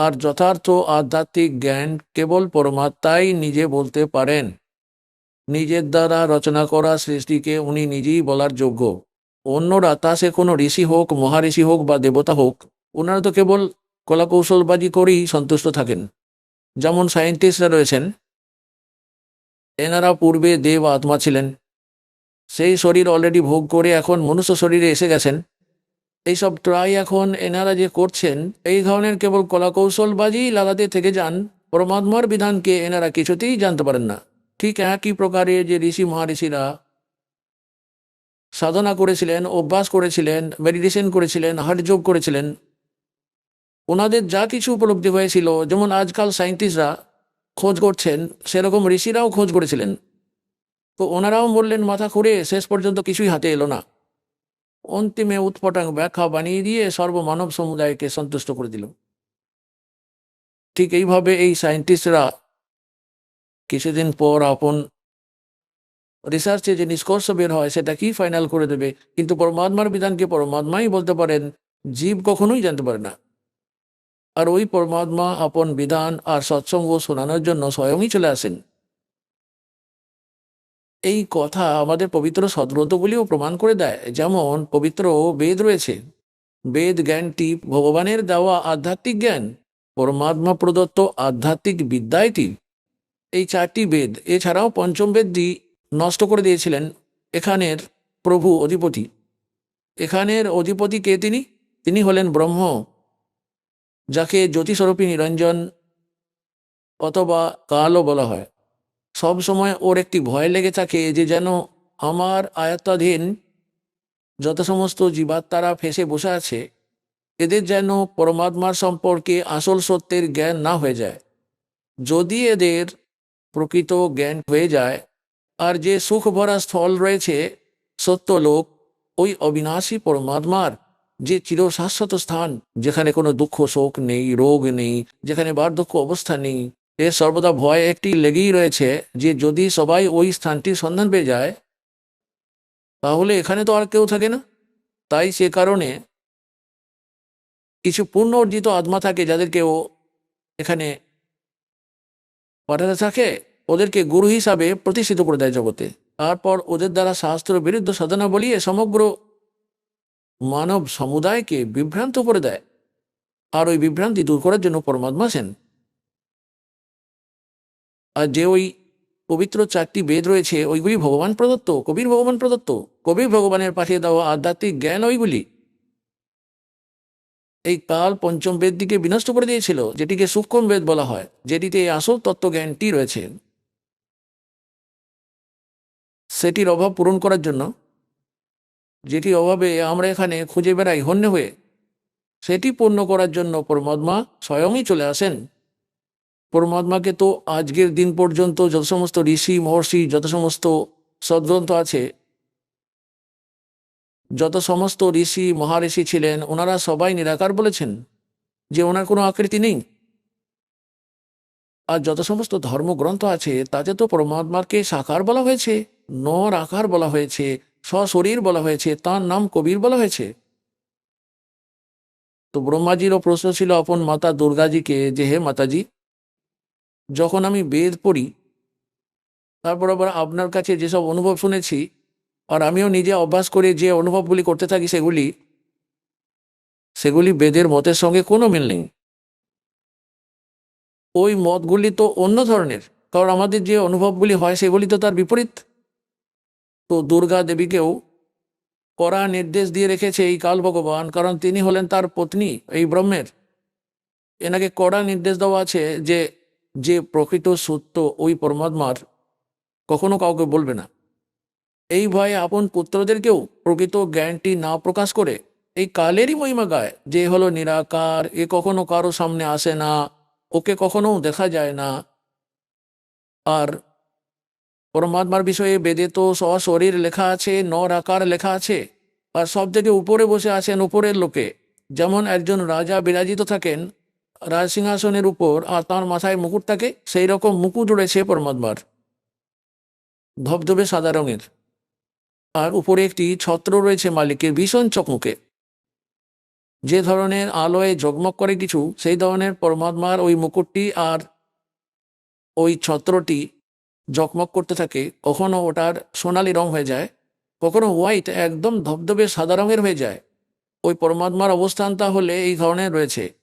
আর যথার্থ আধ্যাত্মিক জ্ঞান কেবল পরমাত্মাই নিজে বলতে পারেন। নিজের দ্বারা রচনা করা সৃষ্টিকে উনি নিজেই বলার যোগ্য। অন্যরা তা সে কোনো ঋষি হোক, মহাঋষি হোক বা দেবতা হোক ওনারা তো কেবল কলাকৌশলবাজি করেই সন্তুষ্ট থাকেন। যেমন সায়েন্টিস্টরা রয়েছেন। এনারা পূর্বে দেব আত্মা ছিলেন। সেই শরীর অলরেডি ভোগ করে এখন মনুষ্য শরীরে এসে গেছেন। এইসব ট্রাই এখন এনারা যে করছেন, এই ধরনের কেবল কলাকৌশলবাজি লাগাতে থেকে যান, পরমাত্মার বিধানকে এনারা কিছুতেই জানতে পারেন না। ঠিক একই প্রকারে যে ঋষি মহারিষিরা সাধনা করেছিলেন, অভ্যাস করেছিলেন মেডিটেশন করেছিলেন, হাটযোগ করেছিলেন, ওনাদের যা কিছু উপলব্ধি হয়েছিল, যেমন আজকাল সায়েন্টিস্টরা খোঁজ করছেন, সেরকম ঋষিরাও খোঁজ করেছিলেন। তো ওনারাও বললেন, মাথা খুঁড়ে শেষ পর্যন্ত কিছুই হাতে এলো না। অন্তিমে উৎপটাং ব্যাখ্যা বানিয়ে দিয়ে সর্বমানব সমুদায়কে সন্তুষ্ট করে দিল। ঠিক এইভাবে এই সায়েন্টিস্টরা কিছুদিন পর আপন রিসার্চে যে নিষ্কর্ষ বের হয়, সেটা কি ফাইনাল করে দেবে? কিন্তু পরমাত্মার বিধানকে পরমাত্মাই বলতে পারেন, জীব কখনোই জানতে পারে না। আর ওই পরমাত্মা, আপন বিধান আর সৎসঙ্গ শোনানোর জন্য স্বয়ংই চলে আসেন। এই কথা আমাদের পবিত্র সদ্ব্রতগুলিও প্রমাণ করে দেয়। যেমন, পবিত্র বেদ রয়েছে। বেদ জ্ঞানটি ভগবানের দেওয়া আধ্যাত্মিক জ্ঞান, পরমাত্মা প্রদত্ত আধ্যাত্মিক বিদ্যায়টি। এই চারটি বেদ, এছাড়াও পঞ্চম বেদটি নষ্ট করে দিয়েছিলেন এখানের প্রভু অধিপতি। এখানের অধিপতি কে তিনি? তিনি হলেন ব্রহ্ম, যাকে জ্যোতিস্বরূপী নিরঞ্জন অথবা কালও বলা হয়। সব সময় ওর একটি ভয় লেগে থাকে যে যেন আমার আয়ত্তাধীন যত সমস্ত জীবাত্মারা ফেসে বসে আছে। এদের যেন পরমাত্মার সম্পর্কে আসল সত্যের জ্ঞান না হয়ে যায়। যদি এদের প্রকৃত জ্ঞান হয়ে যায়, আর যে সুখ ভরা স্থল রয়েছে সত্যলোক, ওই অবিনাশী পরমাত্মার যে চিরশাশ্বত স্থান, যেখানে কোনো দুঃখ, শোক নেই, রোগ নেই, যেখানে বার্ধক্য অবস্থা নেই এর সর্বদা ভয় একটি লেগেই রয়েছে যে যদি সবাই ওই স্থানটির সন্ধান পেয়ে যায়, তাহলে এখানে তো আর কেউ থাকে না। তাই সে কারণে কিছু পূর্ণ অর্জিত আত্মা থাকে যাদেরকে ও এখানে পাঠাতে থাকে। ওদেরকে গুরু হিসাবে প্রতিষ্ঠিত করে দেয় জগতে। তারপর ওদের দ্বারা শাস্ত্র বিরুদ্ধ সাধনা বলিয়ে সমগ্র মানব সমুদায়কে বিভ্রান্ত করে দেয়। আর ওই বিভ্রান্তি দূর করার জন্য পরমাত্মা আর যে ওই পবিত্র চারটি বেদ রয়েছে, ওইগুলি ভগবান প্রদত্ত, কবির ভগবান প্রদত্ত। কবির ভগবানের পাঠিয়ে দেওয়া আধ্যাত্মিক জ্ঞান ওইগুলি। এই কাল পঞ্চম বেদটিকে বিনষ্ট করে দিয়েছিল, যেটিকে সূক্ষ্ম বেদ বলা হয়, যেটিতে এই আসল তত্ত্বজ্ঞানটি রয়েছে। সেটির অভাব পূরণ করার জন্য যেটি অভাবে আমরা এখানে খুঁজে বেড়াই, হন্যে হয়ে, সেটি পূর্ণ করার জন্য পরমাত্মা স্বয়ংই চলে আসেন। পরমাত্মাকে তো আজকের দিন পর্যন্ত যত সমস্ত ঋষি, মহর্ষি যত সমস্ত সদ্গ্রন্থ আছে। যত সমস্ত ঋষি, মহাঋষি ছিলেন, ওনারা সবাই নিরাকার বলেছেন যে ওনার কোনো আকৃতি নেই। আর যত সমস্ত ধর্মগ্রন্থ আছে, তাতে তো পরমাত্মাকে সাকার বলা হয়েছে, নর আকার বলা হয়েছে, সশরীর বলা হয়েছে, তার নাম কবির বলা হয়েছে। তো ব্রহ্মাজিরও প্রশ্ন ছিল, আপন মাতা দুর্গাজিকে? যে, হে মাতাজি যখন আমি বেদ পড়ি, তারপর আবার আপনার কাছে যেসব অনুভব শুনেছি, আর আমিও নিজে অভ্যাস করে যে অনুভবগুলি করতে থাকি সেগুলি সেগুলি বেদের মতের সঙ্গে কোনো মিল নেই। ওই মতগুলি তো অন্য ধরনের, কারণ আমাদের যে অনুভবগুলি হয় সেগুলি তো তার বিপরীত। তো দুর্গা দেবীকেও কড়া নির্দেশ দিয়ে রেখেছে এই কাল ভগবান, কারণ তিনি হলেন তার পত্নী, এই ব্রহ্মের। এনাকে কড়া নির্দেশ দেওয়া আছে যে যে প্রকৃত সত্য ওই পরমাত্মার কখনো কাউকে বলবে না। এই ভয়ে আপন পুত্রদেরকেও প্রকৃত জ্ঞানটি না প্রকাশ করে এই কালেরই মহিমা গায় যে হলো নিরাকার, এ কখনো কারও সামনে আসে না, ওকে কখনো দেখা যায় না। আর পরমাত্মার বিষয়ে বেদে তো সশরীর লেখা আছে, নর আকার লেখা আছে, আর সব থেকে উপরে বসে আছেন উপরের লোকে। যেমন একজন রাজা বিরাজিত থাকেন রাজসিংহাসনের উপর আর তার মাথায় মুকুট থাকে, সেই রকম মুকুট রয়েছে পরমাত্মার। ধবধবে সাদা রঙের। আর উপরে একটি ছত্র রয়েছে মালিকের ভীষণ চকমুকে। যে ধরনের আলোয় ঝকমক করে কিছু, সেই ধরনের পরমাত্মার ওই মুকুটটি আর ওই ছত্রটি ঝকমক করতে থাকে, কখনো ওটার সোনালি রং হয়ে যায়, কখনো হোয়াইট, একদম ধবধবে সাদা রঙের হয়ে যায়। ওই পরমাত্মার অবস্থান তাহলে এই ধরনের রয়েছে।